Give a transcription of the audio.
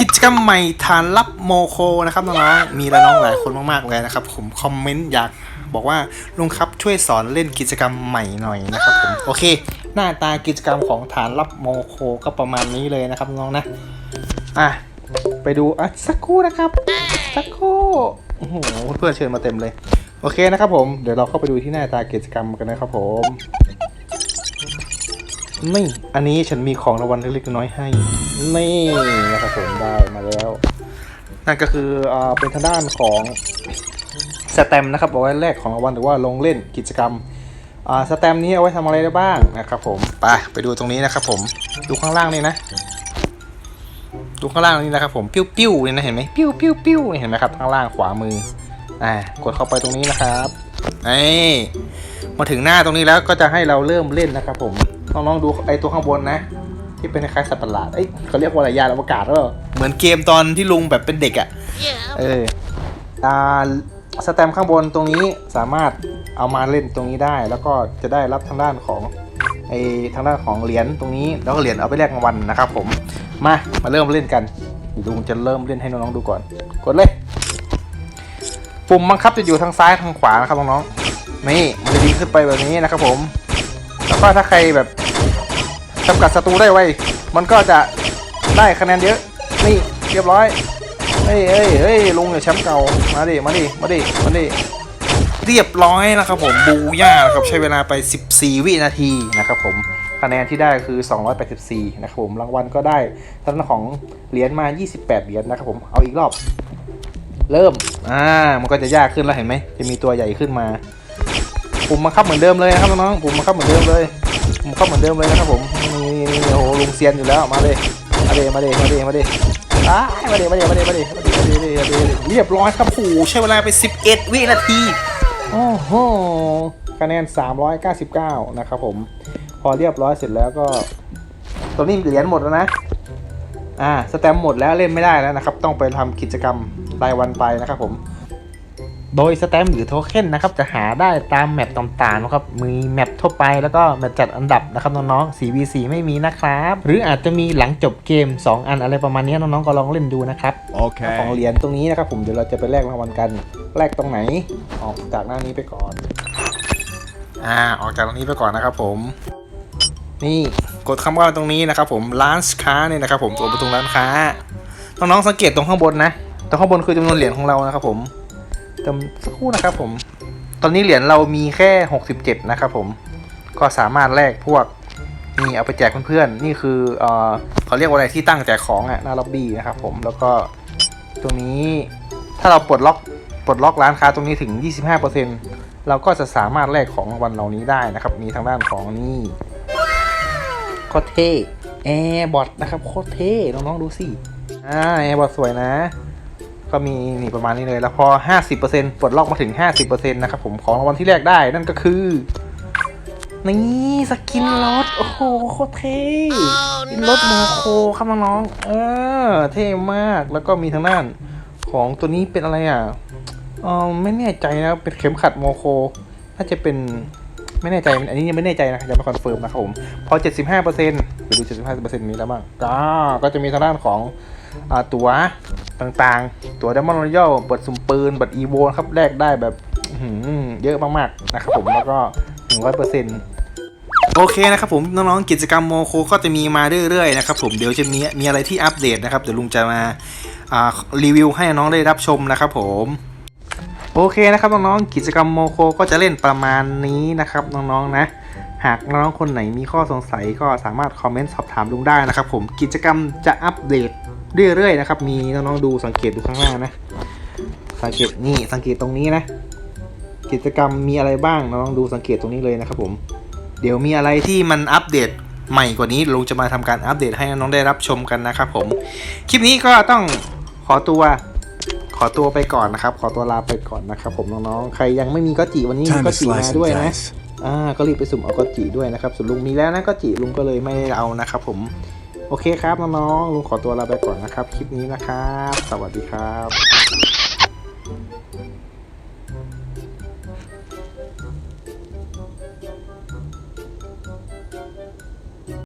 กิจกรรมใหม่ฐานรับโมโคนะครับน้องๆมีแล้วน้องหลายคนมากๆเลยนะครับ ผมคอมเมนต์อยากบอกว่าลุงครับช่วยสอนเล่นกิจกรรมใหม่หน่อยนะครับผมโอเค หน้าตากิจกรรมของฐานรับโมโคก็ประมาณนี้เลยนะครับน้องนะอะไปดูอะสักครู่นะครับสักครู่โอ้โหเพื่อนๆเชิญมาเต็มเลย โอเคนะครับผมเดี๋ยวเราเข้าไปดูที่หน้าตากิจกรรมกันนะครับผม นี่ อันนี้ฉันมีของรางวัลเล็กๆน้อยๆให้ นี่นะครับผมได้มาแล้ว นั่นก็คืออ่าเป็นทางด้านของสแตมนะครับเอาไว้แลกของรางวัลหรือว่าลงเล่นกิจกรรมอ่าสแตมนี้เอาไว้ทำอะไรได้บ้างนะครับผมไปไปดูตรงนี้นะครับผมดูข้างล่างนี่นะ ดูข้างล่างนี่นะครับผมปิ้วปิ้วนี่นะเห็นไหมปิ้วปิ้วปิ้วเห็นไหมครับข้างล่างขวามืออ่ากดเข้าไปตรงนี้นะครับนี่ มาถึงหน้าตรงนี้แล้วก็จะให้เราเริ่มเล่นนะครับผมน้องๆดูไอ้ตัวข้างบนนะ ที่เป็นคล้ายๆสัตว์ประหลาดเอ้ยเขาเรียกว่าอะไรยานอวกาศหรือเปล่าเหมือนเกมตอนที่ลุงแบบเป็นเด็กอะ่ะเอออ่าสแตมป์ข้างบนตรงนี้สามารถเอามาเล่นตรงนี้ได้ แล้วก็จะได้รับทางด้านของไอทางด้านของเหรียญตรงนี้แล้วก็เหรียญเอาไปแลกรางวัลนะครับผมมามาเริ่มเล่นกันเดี๋ยวลุงจะเริ่มเล่นให้น้องๆดูก่อน กดเลย ปุ่มบังคับจะอยู่ทางซ้ายทางขวานะครับน้องๆ นี่มันจะยิงขึ้นไปแบบนี้นะครับผม แล้วก็ถ้าใครแบบจำกัดศัตรูได้ไวมันก็จะได้คะแนนเยอะ นี่เรียบร้อยเฮ้ยเฮ้ยเฮ้ยลุงเนี่ยแชมป์เก่า มาดิ มาดิ มาดิ มาดิ เรียบร้อยนะครับผมบูย่านะครับใช้เวลาไป 14 วินาทีนะครับผมคะแนนที่ได้คือ 284 นะครับผมรางวัลก็ได้ท่านของเหรียญมา 28 เหรียญนะครับผมเอาอีกรอบ เริ่ม อ่า มันก็จะยากขึ้นแล้วเห็นไหม จะมีตัวใหญ่ขึ้นมา ปุ่มบังคับเหมือนเดิมเลยนะครับน้องๆปุ่มบังคับเหมือนเดิมเลยปุ่มบังคับเหมือนเดิมเลยนะครับผมนี่โอ้โหลุงเซียนอยู่แล้วมาเลยมาเลยมาเลยมาเลยมาเลยอ้ามาเลยมาเลยมาเลยมาเลยมาเลยมาเลยมาเลยเรียบร้อยครับโอ้ใช้เวลาไป 11 วินาทีโอ้โหคะแนน 399 นะครับผมพอเรียบร้อยเสร็จแล้วก็ตัวนี้เหรียญหมดแล้วนะอ่าสแตมหมดแล้วเล่นไม่ได้แล้วนะครับ ต้องไปทำกิจกรรมรายวันไปนะครับผม โดยสแตมป์หรือโทเค็นนะครับจะหาได้ตามแมปต่างๆนะครับมีแมปทั่วไปแล้วก็แมปจัดอันดับนะครับน้องๆ 4v4 ไม่มีนะครับ หรืออาจจะมีหลังจบเกม 2 อันอะไรประมาณนี้น้องๆก็ลองเล่นดูนะครับของ Okay. เหรียญตรงนี้นะครับผมเดี๋ยวเราจะไปแลกรางวัลกันแลกตรงไหนออกจากหน้านี้ไปก่อนอ่าออกจากตรงนี้ไปก่อนนะครับผมนี่กดคำว่าตรงนี้นะครับผมร้านค้าเนี่ยนะครับผมตัวประตูร้านค้าน้องๆสังเกตตรงข้างบนนะตรงข้างบนคือจำนวนเหรียญของเรานะครับผม จำสักครู่นะครับผม ตอนนี้เหรียญเรามีแค่ 67 นะครับผม ก็สามารถแลกพวกนี่เอาไปแจกเพื่อนๆ นี่คือเอ่อเขาเรียกว่าอะไรที่ตั้งแจกของอะหน้าล็อบบี้นะครับผม แล้วก็ตรงนี้ถ้าเราปลดล็อกปลดล็อกร้านค้าตรงนี้ถึง 25%เราก็จะสามารถแลกของวัลเหล่านี้ได้นะครับ มีทางด้านของนี่โคตรเท่แอร์บอทนะครับโคตรเท่น้องๆดูสิอ่าแอร์บอทสวยนะ ก็มีนี่ประมาณนี้เลยแล้วพอ 50%ปลดล็อกมาถึง 50%นะครับผมของรางวัลที่แรกได้นั่นก็คือ นี่สกินรถโอ้โหโคตรเท่สกินรถโมโคครับน้องๆเออเท่มากแล้วก็มีทางด้านของตัวนี้เป็นอะไรอะเออไม่แน่ใจนะเป็นเข็มขัดโมโคน่าจะเป็นไม่แน่ใจอันนี้ยังไม่แน่ใจนะยังไม่คอนเฟิร์มนะครับผมพอ 75%ไปดู 75%นี้แล้วบ้างก็ก็จะมีทางด้านของอตัว ต่างๆ ตัวเดมอนรอยัลบัตรสุ่มปืนบัตรอีโวครับแลกได้แบบอื้อหือเยอะมากๆนะครับผมแล้วก็100%โอเคนะครับผมน้องๆกิจกรรมโมโคก็จะมีมาเรื่อยๆนะครับผมเดี๋ยวจะมีมีอะไรที่อัปเดตนะครับเดี๋ยวลุงจะมาอ่ารีวิวให้น้องๆได้รับชมนะครับผมโอเคนะครับน้องๆกิจกรรมโมโคก็จะเล่นประมาณนี้นะครับน้องๆนะ หากน้องๆคนไหนมีข้อสงสัยก็สามารถคอมเมนต์สอบถามลุงได้นะครับผมกิจกรรมจะอัปเดต เรื่อยๆนะครับ มีน้องๆดูสังเกตดูข้างหน้านะ สังเกตนี่สังเกตตรงนี้นะ กิจกรรมมีอะไรบ้างน้องๆดูสังเกตตรงนี้เลยนะครับ ผม เดี๋ยวมีอะไรที่มันอัปเดตใหม่กว่านี้ลุงจะมาทำการอัปเดตให้น้องๆได้รับชมกันนะครับ ผม คลิปนี้ก็ต้องขอตัวขอตัวไปก่อนนะครับ ขอตัวลาไปก่อนนะครับ ผมน้องๆ ใครยังไม่มีก็จิวันนี้มี Time ก็ to จิมา slice ด้วย and นะ dice. อ่า ก็รีบไปสุ่มเอาก็จิด้วยนะครับส่วนลุงมีแล้วนะก็จิลุงก็เลยไม่ได้เอานะครับ ผม โอเคครับน้องๆลุงขอตัวลาไปก่อนนะครับ คลิปนี้นะครับ สวัสดีครับ